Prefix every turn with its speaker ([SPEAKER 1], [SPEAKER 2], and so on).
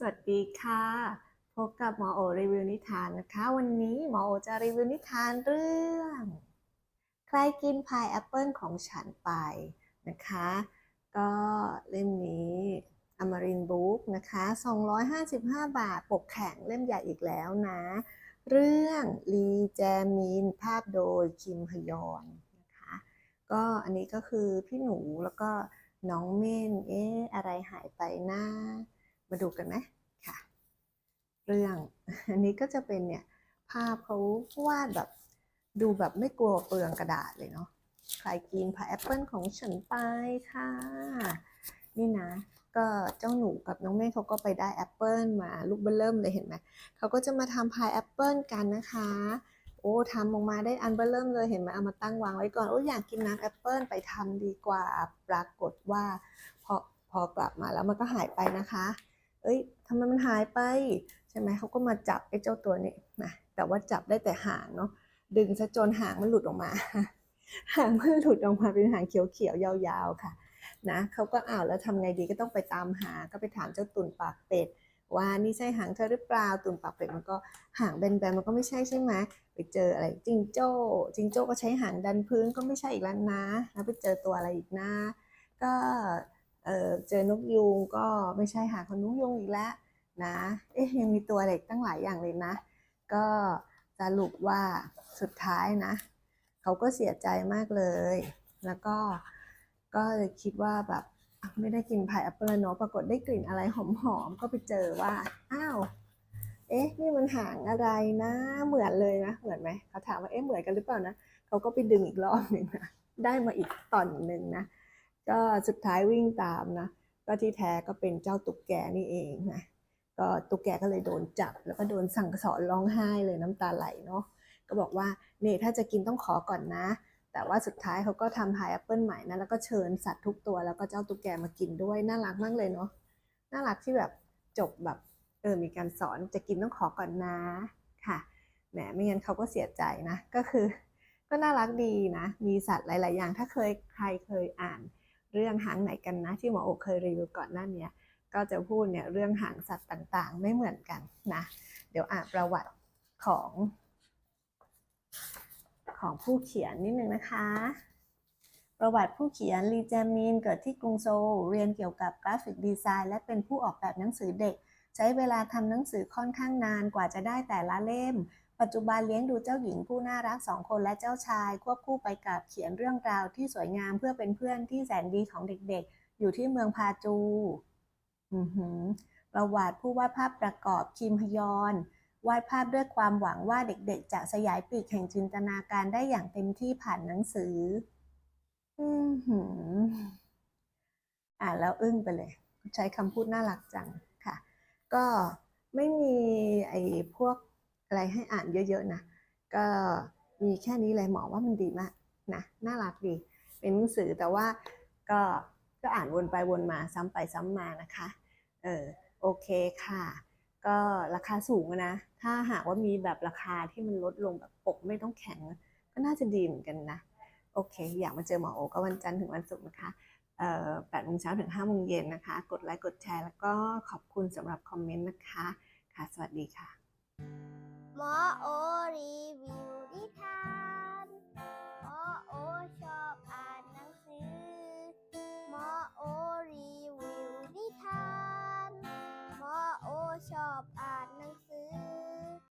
[SPEAKER 1] สวัสดีค่ะ พบกับหมอโอรีวิวนิทานนะคะ วันนี้หมอโอจะรีวิวนิทานเรื่อง ใครกินพายแอปเปิลของฉันไปนะคะ ก็เล่มนี้อมรินบุ๊กนะคะ 255 บาท ปกแข็งเล่มใหญ่อีกแล้วนะ เรื่องลีแจมินภาพโดยคิมฮยอนนะคะ ก็อันนี้ก็คือพี่หนูแล้วก็น้องเม่นเอ๊ะอะไรหายไปนะ มาดูกันไหมค่ะ เรื่องอันนี้ก็จะเป็นเนี่ยภาพเขาวาดแบบดูแบบไม่กลัวเปลืองกระดาษเลยเนาะใครกินพาแอปเปิลของฉันไปค่ะ นี่นะ ก็เจ้าหนูกับน้องเมฆเขาก็ไปได้แอปเปิลมาลูกเบลเริ่มเลยเห็นไหมเขาก็จะมาทำพายแอปเปิลกันนะคะ โอ้ทำออกมาได้อันเบลเริ่มเลยเห็นไหมเอามาตั้งวางไว้ก่อนโอ้อยากกินน้ำแอปเปิลไปทำดีกว่าปรากฏว่าพอพอกลับมาแล้วมันก็หายไปนะคะ อ้ยทำไมมันหายไปใช่ไหมเขาก็มาจับไอ้เจ้าตัวนี้นะแต่ว่าจับได้แต่หางเนาะดึงซะจนหางมันหลุดออกมา หางมันหลุดออกมาเป็นหางเขียวๆยาวๆค่ะนะเขาก็อ้าวแล้วทำไงดีก็ต้องไปตามหาก็ไปถามเจ้าตุ่นปากเป็ดว่านี่ใช่หางเธอหรือเปล่าตุ่นปากเป็ดมันก็หางแบนๆมันก็ไม่ใช่ใช่ไหมไปเจออะไรจิงโจ้จิงโจ้ก็ใช้หางดันพื้นก็ไม่ใช่อีกแล้วนะ แล้วไปเจอตัวอะไรอีกนะ ก็ เออเจอนกยูงก็ไม่ใช่หางขนกยูงอีกแล้วนะเอ๊ะยังมีตัวอะไรอีกตั้งหลายอย่างเลยนะ ก็สรุปว่าสุดท้ายนะ เขาก็เสียใจมากเลย แล้วก็ก็เลยคิดว่าแบบไม่ได้กินพายแอปเปิลเนาะปรากฏได้กลิ่นอะไรหอมๆก็ไปเจอว่าอ้าวเอ๊ะนี่มันหางอะไรนะเหมือนเลยนะเหมือนไหมเขาถามว่าเอ๊ะเหมือนกันหรือเปล่านะเขาก็ไปดึงอีกรอบหนึ่งนะได้มาอีกตอนหนึ่งนะ ก็สุดท้ายวิ่งตามนะ ก็ที่แท้ก็เป็นเจ้าตุ๊กแกนี่เองนะ ก็ตุ๊กแกก็เลยโดนจับ แล้วก็โดนสั่งสอนร้องไห้เลยน้ำตาไหลเนาะ ก็บอกว่าเนี่ยถ้าจะกินต้องขอก่อนนะ แต่ว่าสุดท้ายเขาก็ทำพายแอปเปิลใหม่นะ แล้วก็เชิญสัตว์ทุกตัว แล้วก็เจ้าตุ๊กแกมากินด้วย น่ารักมากเลยเนาะ น่ารักที่แบบจบแบบเออ มีการสอนจะกินต้องขอก่อนนะ ค่ะแหมไม่งั้นเขาก็เสียใจนะ ก็คือ ก็น่ารักดีนะ มีสัตว์หลาย ๆ อย่าง ถ้าเคยใครเคยอ่าน เรื่องหางไหนกันนะ ที่หมอโอเคยรีวิวก่อนหน้านี้ก็จะพูดเนี่ยเรื่องหางสัตว์ต่างๆ ไม่เหมือนกันนะ เดี๋ยวอ่านประวัติของ ของผู้เขียนนิดนึงนะคะ ประวัติผู้เขียนลีแจมินเกิดที่กรุงโซลเรียนเกี่ยวกับกราฟิกดีไซน์และเป็นผู้ออกแบบหนังสือเด็ก ใช้เวลาทำหนังสือค่อนข้างนานกว่าจะได้แต่ละเล่ม ปัจจุบันเลี้ยงดูเจ้าหญิงผู้น่ารักสองคนและเจ้าชาย ควบคู่ไปกับเขียนเรื่องราวที่สวยงามเพื่อเป็นเพื่อนที่แสนดีของเด็กๆ อยู่ที่เมืองพาจู ประวัติผู้วาดภาพประกอบคิมฮยอนวาดภาพด้วยความหวังว่าเด็กๆ จะสยายปีกแห่งจินตนาการได้อย่างเต็มที่ผ่านหนังสือ อืมอ่านแล้วอึ้งไปเลย ใช้คำพูดน่ารักจัง ก็ไม่มีไอ้พวกอะไรให้อ่านเยอะๆนะ ก็มีแค่นี้เลยหมอว่ามันดีมากนะน่ารักดี เป็นหนังสือแต่ว่าก็ก็อ่านวนไปวนมาซ้ำไปซ้ำมานะคะ เออโอเคค่ะ ก็ราคาสูงนะ ถ้าหากว่ามีแบบราคาที่มันลดลงแบบปกไม่ต้องแข็ง ก็น่าจะดีเหมือนกันนะ โอเค อยากมาเจอหมอโอก็วันจันทร์ถึงวันศุกร์นะคะ เอ่อแปดโมงเช้าถึงห้าโมงเย็นนะคะ กดไลค์ กดแชร์ แล้วก็ขอบคุณสำหรับคอมเมนต์นะคะ ค่ะ สวัสดีค่ะ